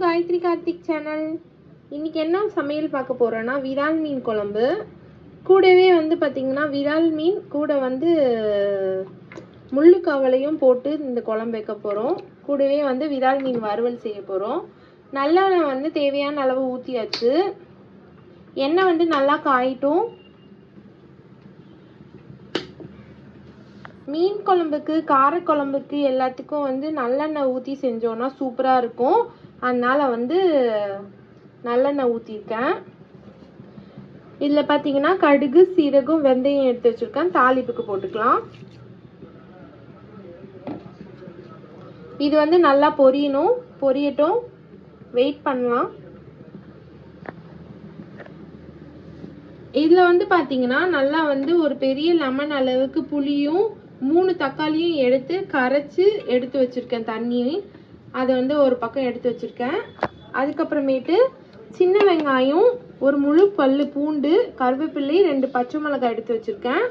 Gayatri Karthik channel இன்னைக்கு என்ன சமையல் பார்க்க போகிறோன்னா விரால் மீன் குழம்பு. கூடவே வந்து பார்த்தீங்கன்னா விரால் மீன் கூட வந்து முள்ளு கவலையும் போட்டு இந்த குழம்பு வைக்க போகிறோம் கூடவே வந்து விரால் மீன் வறுவல் செய்ய போகிறோம் நல்லெண்ணெய் வந்து தேவையான அளவு ஊற்றியாச்சு எண்ணெய் வந்து நல்லா காயிட்டும். மீன் குழம்புக்கு காரக்குழம்புக்கு எல்லாத்துக்கும் வந்து நல்லெண்ணெய் ஊற்றி செஞ்சோன்னா சூப்பராக இருக்கும். அதனால் வந்து நல்லெண்ணெய் ஊற்றிருக்கேன் இதில் பார்த்தீங்கன்னா கடுகு சீரகம் வெந்தயம் எடுத்து வச்சுருக்கேன். தாளிப்புக்கு போட்டுக்கலாம். இது வந்து நல்லா பொரியணும். பொரியட்டும். வெயிட் பண்ணலாம். இதில் வந்து பார்த்தீங்கன்னா நல்லா வந்து ஒரு பெரிய லெமன் அளவுக்கு புளியும் மூணு தக்காளியும் எடுத்து கரைச்சி எடுத்து வச்சுருக்கேன் தண்ணியை. அதை வந்து ஒரு பக்கம் எடுத்து வச்சுருக்கேன். அதுக்கப்புறமேட்டு சின்ன வெங்காயம் ஒரு முழு பல் பூண்டு கருவேப்பிள்ளை ரெண்டு பச்சை மிளகாய் எடுத்து வச்சுருக்கேன்.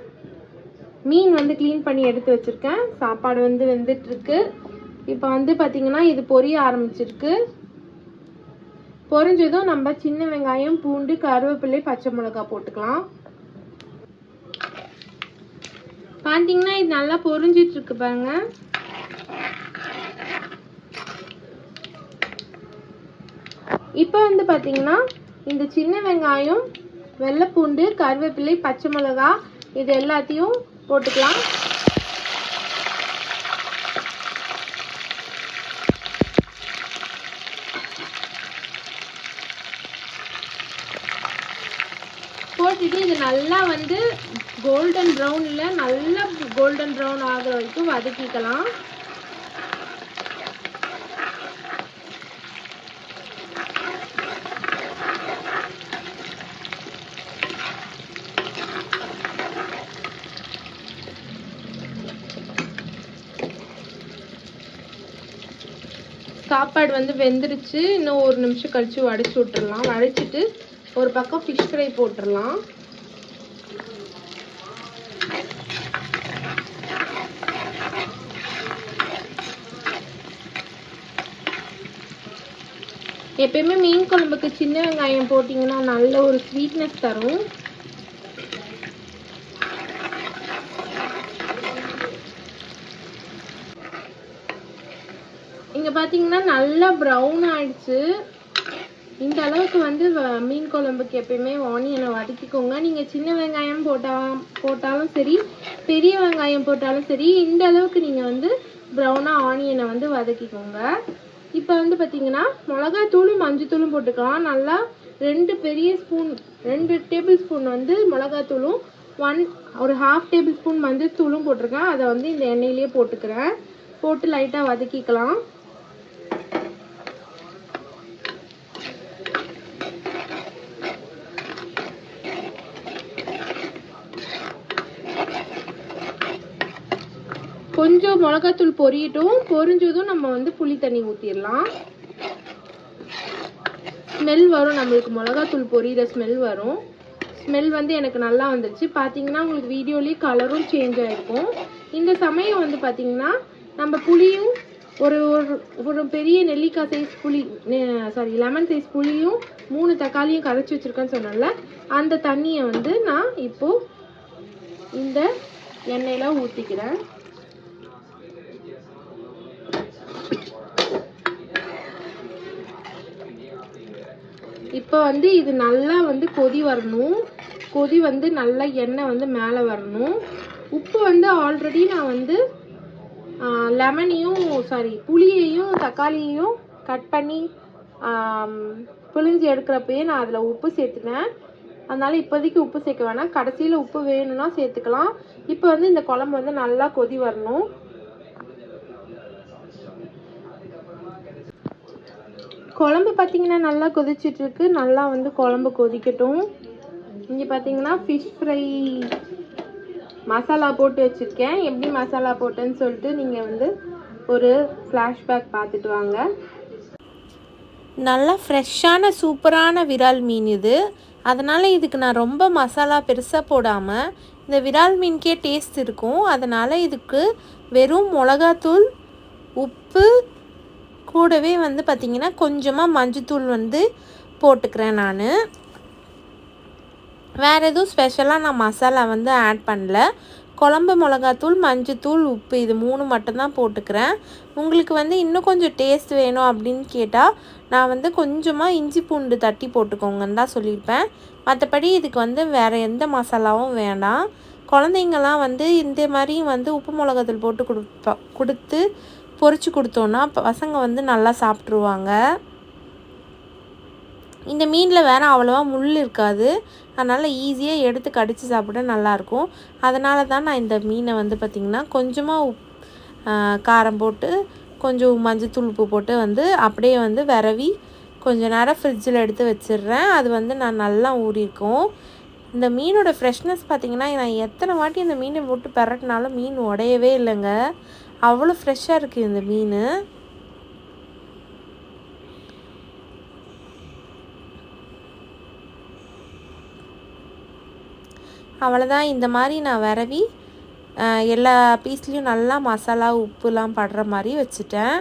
மீன் வந்து க்ளீன் பண்ணி எடுத்து வச்சுருக்கேன். சாப்பாடு வந்து வெந்துட்டுருக்கு. இப்போ வந்து பார்த்திங்கன்னா இது பொரிய ஆரம்பிச்சிருக்கு. பொரிஞ்சதும் நம்ம சின்ன வெங்காயம் பூண்டு கருவேப்பிள்ளை பச்சை மிளகாய் போட்டுக்கலாம். பார்த்தீங்கன்னா இது நல்லா பொரிஞ்சிட்டு இருக்கு இப்போ வந்து பார்த்தீங்கன்னா இந்த சின்ன வெங்காயம் வெள்ளைப்பூண்டு கருவேப்பிலை பச்சை மிளகா இது எல்லாத்தையும் போட்டுக்கலாம். போட்டுட்டு இது நல்லா வந்து கோல்டன் ப்ரௌனில் நல்லா கோல்டன் ப்ரௌன் ஆகிற வரைக்கும் வதக்கிக்கலாம். சாப்பாடு வந்து வெந்துருச்சு. இன்னும் ஒரு நிமிஷம் கழித்து வடைச்சி விட்டுடலாம் வடைச்சிட்டு ஒரு பக்கம் ஃபிஷ் ஃப்ரை போட்டுடலாம் எப்பயுமே மீன் குழம்புக்கு சின்ன வெங்காயம் போட்டிங்கன்னா நல்ல ஒரு ஸ்வீட்னஸ் தரும். பார்த்தீங்கன்னா நல்லா ப்ரௌன் ஆயிடுச்சு. இந்த அளவுக்கு வந்து வ- மீன் குழம்புக்கு எப்பயுமே ஆனியனை வதக்கிக்கோங்க. நீங்கள் சின்ன வெங்காயம் போட்டா போட்டாலும் சரி பெரிய வெங்காயம் போட்டாலும் சரி இந்த அளவுக்கு நீங்கள் வந்து ப்ரௌனாக ஆனியனை வந்து வதக்கிக்கோங்க. இப்போ வந்து பார்த்தீங்கன்னா மிளகாத்தூளும் மஞ்சத்தூளும் போட்டுக்கலாம். நல்லா ரெண்டு பெரிய ஸ்பூன் ரெண்டு டேபிள் ஸ்பூன் வந்து மிளகாத்தூளும் ஒன் ஒரு ஹாஃப் டேபிள் ஸ்பூன் மஞ்சத்தூளும் போட்டிருக்கேன். அதை வந்து இந்த எண்ணெயிலேயே போட்டுக்கிறேன். போட்டு லைட்டாக வதக்கிக்கலாம். கொஞ்சம் மிளகாத்தூள் பொரியட்டும் பொரிஞ்சதும் நம்ம வந்து புளி தண்ணி ஊற்றிடலாம் ஸ்மெல் வரும் நம்மளுக்கு மிளகாத்தூள் பொரியிற ஸ்மெல் வரும். ஸ்மெல் வந்து எனக்கு நல்லா வந்துருச்சு. பார்த்தீங்கன்னா உங்களுக்கு வீடியோலேயே கலரும் சேஞ்ச் ஆகிருக்கும் இந்த சமயம் வந்து பார்த்தீங்கன்னா நம்ம புளியும் ஒரு ஒரு ஒரு பெரிய நெல்லிக்காய் சைஸ் புளி சாரி லெமன் சைஸ் புளியும் மூணு தக்காளியும் கரைச்சி வச்சுருக்கேன்னு சொன்னேன்ல அந்த தண்ணியை வந்து நான் இப்போது இந்த எண்ணெயில் ஊற்றிக்கிறேன் இப்போ வந்து இது நல்லா வந்து கொதி வரணும். கொதி வந்து நல்லா எண்ணெய் வந்து மேலே வரணும். உப்பு வந்து ஆல்ரெடி நான் வந்து லெமனையும் சாரி புளியையும் தக்காளியையும் கட் பண்ணி புளிஞ்சு எடுக்கிறப்பையே எடுக்கிறப்பயே நான் அதில் உப்பு சேர்த்துவேன் அதனால் இப்போதைக்கு உப்பு சேர்க்க வேணாம். கடைசியில் உப்பு வேணும்னா சேர்த்துக்கலாம். இப்போ வந்து இந்த குழம்பு வந்து நல்லா கொதி வரணும். குழம்பு பார்த்தீங்கன்னா நல்லா கொதிச்சிட்ருக்கு. நல்லா வந்து குழம்பு கொதிக்கட்டும். இங்கே பார்த்தீங்கன்னா ஃபிஷ் ஃப்ரை மசாலா போட்டு வச்சுருக்கேன். எப்படி மசாலா போட்டேன்னு சொல்லிட்டு நீங்கள் வந்து ஒரு ஃப்ளாஷ்பேக் பார்த்துட்டு வாங்க. நல்லா ஃப்ரெஷ்ஷான சூப்பரான விரால் மீன் இது. அதனால் இதுக்கு நான் ரொம்ப மசாலா பெருசாக போடாமல் இந்த விரால் மீனுக்கே டேஸ்ட் இருக்கும். அதனால் இதுக்கு வெறும் மிளகாத்தூள் உப்பு கூடவே வந்து பார்த்திங்கன்னா கொஞ்சமாக மஞ்சத்தூள் வந்து போட்டுக்கிறேன் நான். வேறு எதுவும் ஸ்பெஷலாக நான் மசாலா வந்து ஆட் பண்ணல. குழம்பு மிளகாத்தூள் மஞ்சத்தூள் உப்பு இது மூணு மட்டும்தான் போட்டுக்கிறேன். உங்களுக்கு வந்து இன்னும் கொஞ்சம் டேஸ்ட் வேணும் அப்படின்னு கேட்டால் நான் வந்து கொஞ்சமாக இஞ்சி பூண்டு தட்டி போட்டுக்கோங்கன்னு தான் சொல்லியிருப்பேன். மற்றபடி இதுக்கு வந்து வேறு எந்த மசாலாவும் வேண்டாம் குழந்தைங்கள்லாம் வந்து இந்த மாதிரி வந்து உப்பு மிளகாத்தூள் போட்டு கொடுப்பா கொடுத்து பொறிச்சு கொடுத்தோன்னா பசங்க வந்து நல்லா சாப்பிட்ருவாங்க இந்த மீனில் வேறு அவ்வளோவா முள் இருக்காது. அதனால் ஈஸியாக எடுத்து கடித்து சாப்பிட நல்லாயிருக்கும். அதனால தான் நான் இந்த மீனை வந்து பார்த்திங்கன்னா கொஞ்சமாக உப் காரம் போட்டு கொஞ்சம் மஞ்சத்தூள் உப்பு போட்டு வந்து அப்படியே வந்து விரவி கொஞ்ச நேரம் ஃப்ரிட்ஜில் எடுத்து வச்சிடுறேன். அது வந்து நான் நல்லா ஊறியிருக்கும் இந்த மீனோட ஃப்ரெஷ்னஸ் பார்த்திங்கன்னா நான் எத்தனை வாட்டி இந்த மீனை போட்டு பெரட்டினாலும் மீன் உடையவே இல்லைங்க. அவ்வளோ ஃப்ரெஷ்ஷாக இருக்குது இந்த மீன். அவ்வளோதான் இந்த மாதிரி நான் விரவி எல்லா பீஸ்லேயும் நல்லா மசாலா உப்புலாம் படுற மாதிரி வச்சுட்டேன்.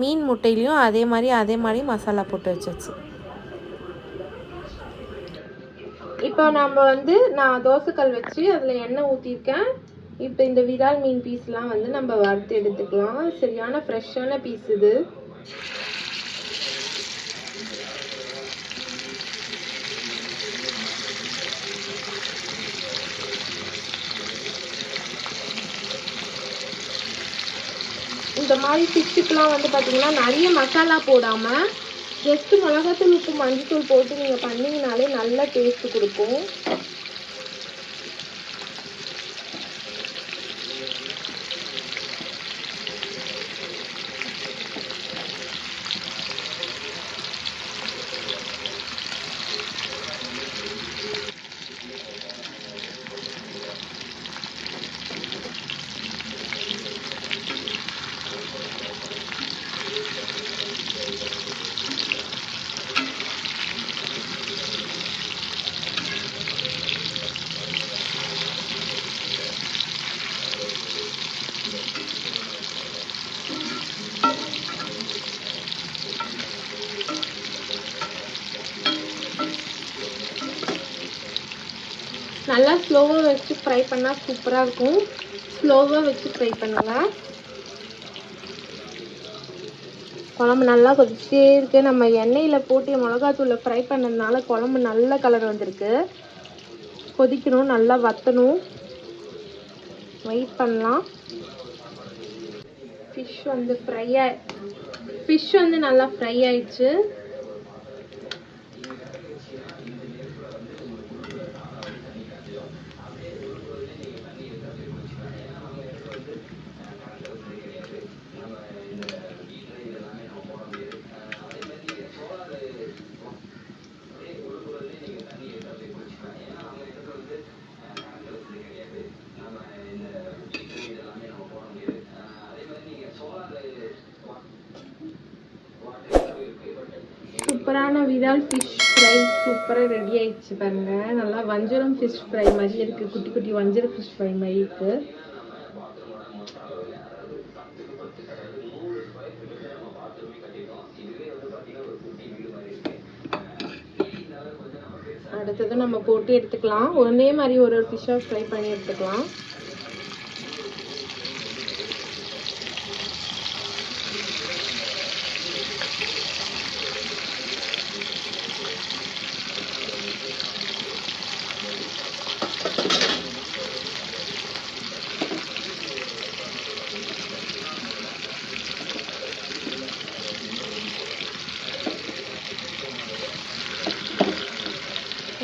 மீன் முட்டையிலையும் அதே மாதிரி அதே மாதிரி மசாலா போட்டு வச்சாச்சு. இப்போ நம்ம வந்து நான் தோசைக்கல் வச்சு அதில் எண்ணெய் ஊற்றிருக்கேன் இப்போ இந்த விரால் மீன் பீஸ்லாம் வந்து நம்ம வறுத்து எடுத்துக்கலாம். சரியான ஃப்ரெஷ்ஷான பீஸ் இது. இந்த மாதிரி ஃபிஷ்ஷுக்கெலாம் வந்து பார்த்தீங்கன்னா நிறைய மசாலா போடாமல் ஜஸ்ட்டு மிளகாத்தூள் உப்பு மஞ்சத்தூள் போட்டு நீங்கள் பண்ணிங்கனாலே நல்ல டேஸ்ட்டு கொடுக்கும் நல்லா ஸ்லோவாக வச்சு ஃப்ரை பண்ணால் சூப்பராக இருக்கும். ஸ்லோவாக வச்சு ஃப்ரை பண்ணலாம். குழம்பு நல்லா கொதிச்சே இருக்கு. நம்ம எண்ணெயில் போட்டு மிளகாத்தூளை ஃப்ரை பண்ணதுனால குழம்பு நல்ல கலர் வந்திருக்கு. கொதிக்கணும் நல்லா வத்தணும். வெயிட் பண்ணலாம். ஃபிஷ் வந்து ஃப்ரை ஆ ஃபிஷ் வந்து நல்லா ஃப்ரை ஆயிடுச்சு. சூப்பரான விரால் ஃபிஷ் ஃப்ரை சூப்பராக ரெடி ஆயிடுச்சு பாருங்கள் நல்லா வஞ்சரம் ஃபிஷ் ஃப்ரை மாதிரி இருக்குது குட்டி குட்டி வஞ்சரம் ஃபிஷ் ஃப்ரை மாதிரி இருக்குது அடுத்தது நம்ம போட்டு எடுத்துக்கலாம். ஒரே மாதிரி ஒரு ஒரு ஃபிஷ்ஷாக ஃப்ரை பண்ணி எடுத்துக்கலாம்.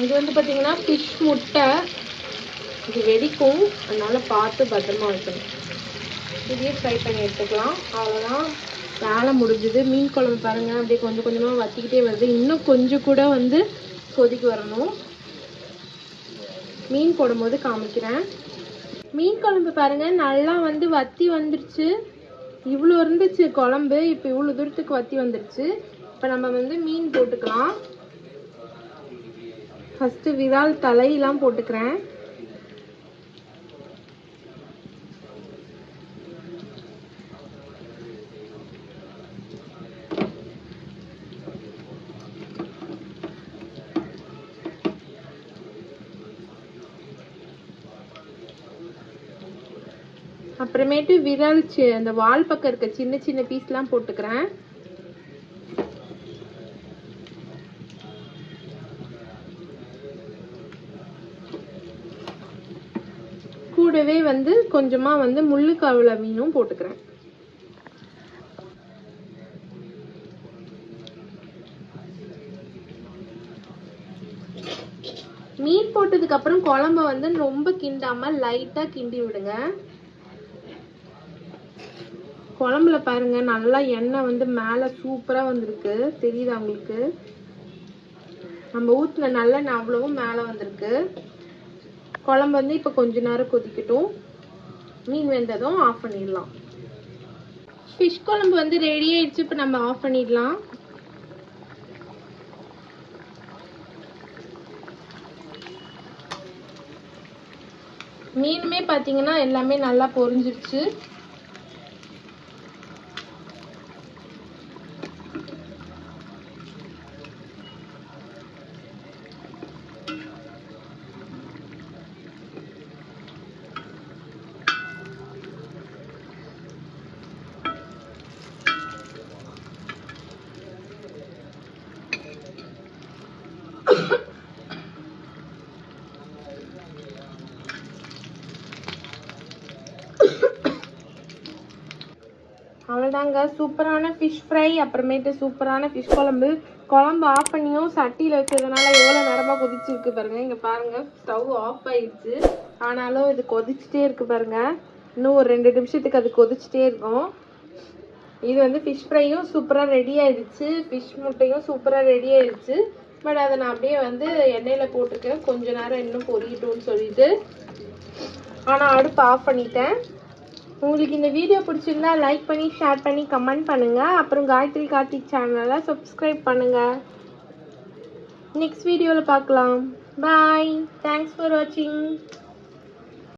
இது வந்து பார்த்தீங்கன்னா ஃபிஷ் முட்டை. இது வெடிக்கும். அதனால் பார்த்து பத்திரமா வைக்கணும். இதையும் ஃப்ரை பண்ணி எடுத்துக்கலாம். அவ்வளோதான் வேலை முடிஞ்சுது. மீன் குழம்பு பாருங்க. அப்படியே கொஞ்சம் கொஞ்சமாக வத்திக்கிட்டே வருது. இன்னும் கொஞ்சம் கூட வந்து கொதிக்க வரணும். மீன் போடும்போது காமிக்கிறேன். மீன் குழம்பு பாருங்க. நல்லா வந்து வத்தி வந்துருச்சு. இவ்வளோ இருந்துச்சு குழம்பு. இப்போ இவ்வளோ தூரத்துக்கு வத்தி வந்துருச்சு. இப்போ நம்ம வந்து மீன் போட்டுக்கலாம். ஃபஸ்ட்டு விரால் தலையெல்லாம் போட்டுக்கிறேன். அப்புறமேட்டு விரல் அந்த வால் பக்கம் இருக்க சின்ன சின்ன பீஸ்லாம் போட்டுக்கிறேன். கொஞ்சமாக கொஞ்சமா வந்து முள்ளு கவலை மீனும் போட்டுக்கிறேன். மீன் போட்டதுக்கு அப்புறம் குழம்ப வந்து ரொம்ப கிண்டாம லைட்டா கிண்டி விடுங்க. குழம்புல பாருங்க நல்லா எண்ணெய் வந்து மேல சூப்பரா வந்திருக்கு. தெரியுதா உங்களுக்கு? நம்ம ஊத்துல நல்லெண்ணெய் அவ்வளவும் மேல வந்திருக்கு. குழம்பு வந்து இப்போ கொஞ்ச நேரம் கொதிக்கட்டும். மீன் வெந்ததும் ஆஃப் பண்ணிடலாம். ஃபிஷ் குழம்பு வந்து ரெடி ஆயிடுச்சு இப்போ நம்ம ஆஃப் பண்ணிடலாம். மீனுமே பார்த்தீங்கன்னா எல்லாமே நல்லா பொரிஞ்சிருச்சு. அவ்வளோதாங்க சூப்பரான ஃபிஷ் ஃப்ரை அப்புறமேட்டு சூப்பரான ஃபிஷ் குழம்பு. குழம்பு ஆஃப் பண்ணியும் சட்டியில் வச்சதுனால எவ்வளோ நேரமாக கொதிச்சிருக்கு பாருங்கள் இங்கே பாருங்கள் ஸ்டவ் ஆஃப் ஆயிடுச்சு. ஆனாலும் இது கொதிச்சுட்டே இருக்கு பாருங்கள் இன்னும் ஒரு ரெண்டு நிமிஷத்துக்கு அது கொதிச்சுட்டே இருக்கும். இது வந்து ஃபிஷ் ஃப்ரையும் சூப்பராக ரெடி ஆயிடுச்சு. ஃபிஷ் முட்டையும் சூப்பராக ரெடி ஆயிடுச்சு. பட் அதை நான் அப்படியே வந்து எண்ணெயில் போட்டிருக்கேன் கொஞ்ச நேரம் இன்னும் பொரியட்டும்னு சொல்லிட்டு. ஆனால் அடுப்பு ஆஃப் பண்ணிட்டேன். உங்களுக்கு இந்த வீடியோ பிடிச்சிருந்தா லைக் பண்ணி ஷேர் பண்ணி கமெண்ட் பண்ணுங்கள் அப்புறம் காயத்ரி கார்த்திக் சேனலை சப்ஸ்கிரைப் பண்ணுங்கள் நெக்ஸ்ட் வீடியோவில் பார்க்கலாம். பாய் தேங்க்ஸ் ஃபார் வாட்சிங்